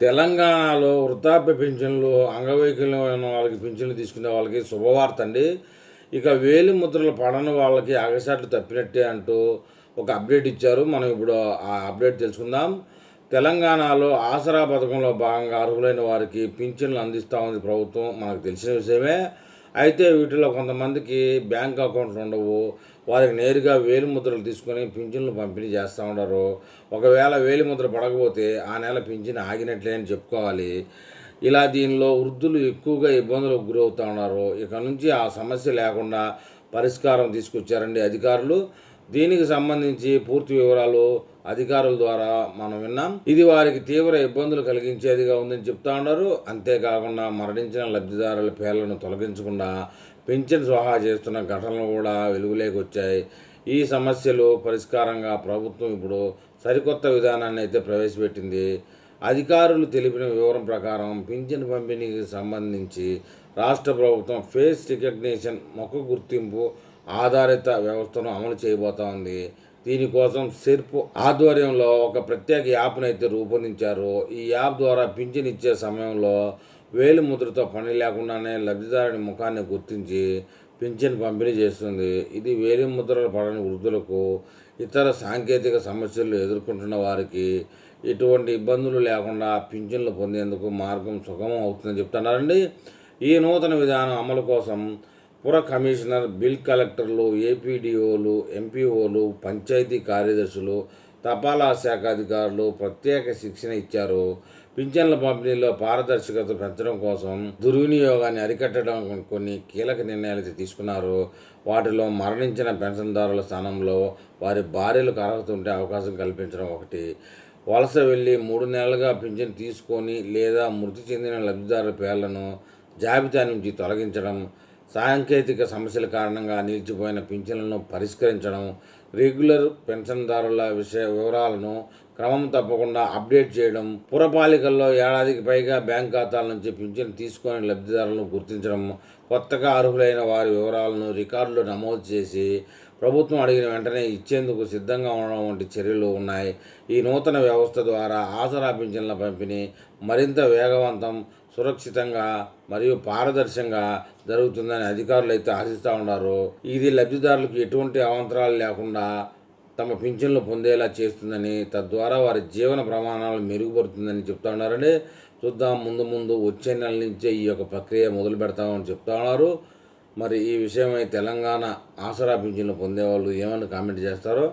తెలంగాణలో వృద్ధాప్య పింఛన్లు అంగవైకల్యం ఉన్న వాళ్ళకి పింఛన్లు తీసుకునే వాళ్ళకి శుభవార్త అండి. ఇక వేలి ముద్రలు పడని వాళ్ళకి అగసాట్లు తప్పినట్టే అంటూ ఒక అప్డేట్ ఇచ్చారు. మనం ఇప్పుడు ఆ అప్డేట్ తెలుసుకుందాం. తెలంగాణలో ఆసరా పథకంలో భాగంగా అర్హులైన వారికి పింఛన్లు అందిస్తూ ఉంది ప్రభుత్వం. మనకు తెలిసిన విషయమే. అయితే వీటిలో కొంతమందికి బ్యాంక్ అకౌంట్లు ఉండవు. వారికి నేరుగా వేలి ముద్రలు తీసుకొని పింఛన్లు పంపిణీ చేస్తూ ఉండరు. ఒకవేళ వేలి ముద్ర పడకపోతే ఆ నెల పింఛన్ ఆగినట్లే అని చెప్పుకోవాలి. ఇలా దీనిలో వృద్ధులు ఎక్కువగా ఇబ్బందులకు గురవుతూ ఉన్నారు. ఇక నుంచి ఆ సమస్య లేకుండా పరిష్కారం తీసుకొచ్చారండి అధికారులు. దీనికి సంబంధించి పూర్తి వివరాలు అధికారుల ద్వారా మనం విన్నాం. ఇది వారికి తీవ్ర ఇబ్బందులు కలిగించేదిగా ఉందని చెప్తా ఉన్నారు. అంతేకాకుండా మరణించిన లబ్ధిదారుల పేర్లను తొలగించకుండా పింఛన్ స్వాహా చేస్తున్న ఘటనలు కూడా వెలుగులోకి వచ్చాయి. ఈ సమస్యలు పరిష్కారంగా ప్రభుత్వం ఇప్పుడు సరికొత్త విధానాన్ని అయితే ప్రవేశపెట్టింది. అధికారులు తెలిపిన వివరం ప్రకారం పింఛన్ పంపిణీకి సంబంధించి రాష్ట్ర ప్రభుత్వం ఫేస్ రికగ్నిషన్ మొక్క గుర్తింపు ఆధారిత వ్యవస్థను అమలు చేయబోతోంది. దీనికోసం సెర్ప్ ఆధ్వర్యంలో ఒక ప్రత్యేక యాప్ను అయితే రూపొందించారు. ఈ యాప్ ద్వారా పింఛన్ ఇచ్చే సమయంలో వేలు ముద్రతో పని లేకుండానే లబ్ధిదారుని ముఖాన్ని గుర్తించి పింఛన్ పంపిణీ చేస్తుంది. ఇది వేలి ముద్రలు పడని వృద్ధులకు ఇతర సాంకేతిక సమస్యలు ఎదుర్కొంటున్న వారికి ఎటువంటి ఇబ్బందులు లేకుండా పింఛన్లు పొందేందుకు మార్గం సుగమం అవుతుందని చెప్తున్నారండి. ఈ నూతన విధానం అమలు కోసం పుర కమిషనర్ బిల్ కలెక్టర్లు ఏపీడీఓలు ఎంపీఓలు పంచాయతీ కార్యదర్శులు తపాలా శాఖ అధికారులు ప్రత్యేక శిక్షణ ఇచ్చారు. పింఛన్ల పంపిణీలో పారదర్శకత పెంచడం కోసం దుర్వినియోగాన్ని అరికట్టడం కొన్ని కీలక నిర్ణయాలు తీసుకున్నారు. వాటిలో మరణించిన పెన్షన్దారుల స్థానంలో వారి భార్యలకు అర్హత ఉంటే అవకాశం కల్పించడం ఒకటి. వలస వెళ్ళి మూడు నెలలుగా పింఛన్ తీసుకొని లేదా మృతి చెందిన లబ్ధిదారుల పేర్లను జాబితా నుంచి తొలగించడం సాంకేతిక సమస్యల కారణంగా నిలిచిపోయిన పింఛన్లను పరిష్కరించడం రెగ్యులర్ పెన్షన్దారుల విషయ వివరాలను క్రమం తప్పకుండా అప్డేట్ చేయడం పురపాలికల్లో ఏడాదికి పైగా బ్యాంక్ ఖాతాల నుంచి పింఛన్ తీసుకొని లబ్ధిదారులను గుర్తించడం కొత్తగా అర్హులైన వారి వివరాలను రికార్డులు నమోదు చేసి ప్రభుత్వం అడిగిన వెంటనే ఇచ్చేందుకు సిద్ధంగా ఉండడం వంటి చర్యలు ఉన్నాయి. ఈ నూతన వ్యవస్థ ద్వారా ఆసరా పింఛన్ల పంపిణీ మరింత వేగవంతం సురక్షితంగా మరియు పారదర్శకంగా జరుగుతుందని అధికారులు అయితే ఆశిస్తూ ఉన్నారు. ఇది లబ్ధిదారులకు ఎటువంటి అవాంతరాలు లేకుండా తమ పింఛన్లు పొందేలా చేస్తుందని తద్వారా వారి జీవన ప్రమాణాలు మెరుగుపడుతుందని చెప్తా ఉన్నారండి. చూద్దాం ముందు ముందు వచ్చే నెల నుంచే ఈ యొక్క ప్రక్రియ మొదలు పెడతామని చెప్తా ఉన్నారు. మరి ఈ విషయమై తెలంగాణ ఆసరా పింఛన్లు పొందేవాళ్ళు ఏమని కామెంట్ చేస్తారో